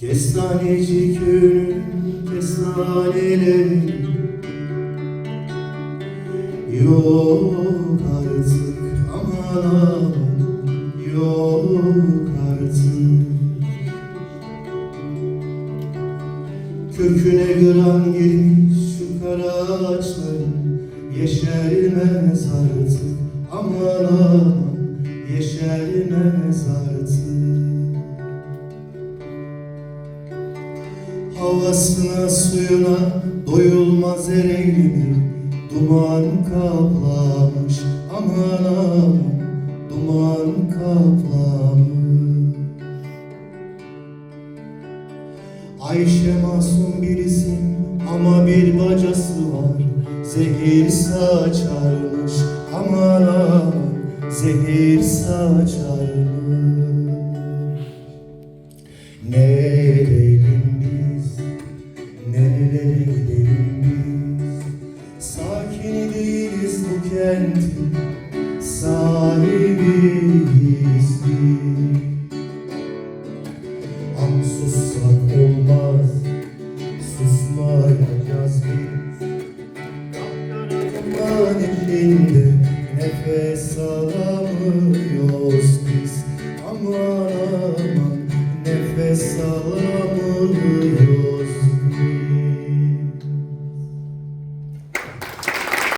Kestanecik'ün kestaneleri Yok artık aman yok artık. Köküne gıran girmiş şu kara ağaçların Yeşermez artık. Aman aman Yeşermez Havasına suyuna doyulmaz ereğlimi Duman kaplamış aman aman. Duman kaplamış. Ayşe masum bir isim ama bir bacası var. Zehir saçarmış aman aman. Zehir saçarmış. Biz Nerelere gidelim biz? Sakini değiliz bu kentin Sahibiyiz biz. Am sussak olmaz. Susmayacağız biz. Kapkaranlığın içinde Nefes alamaz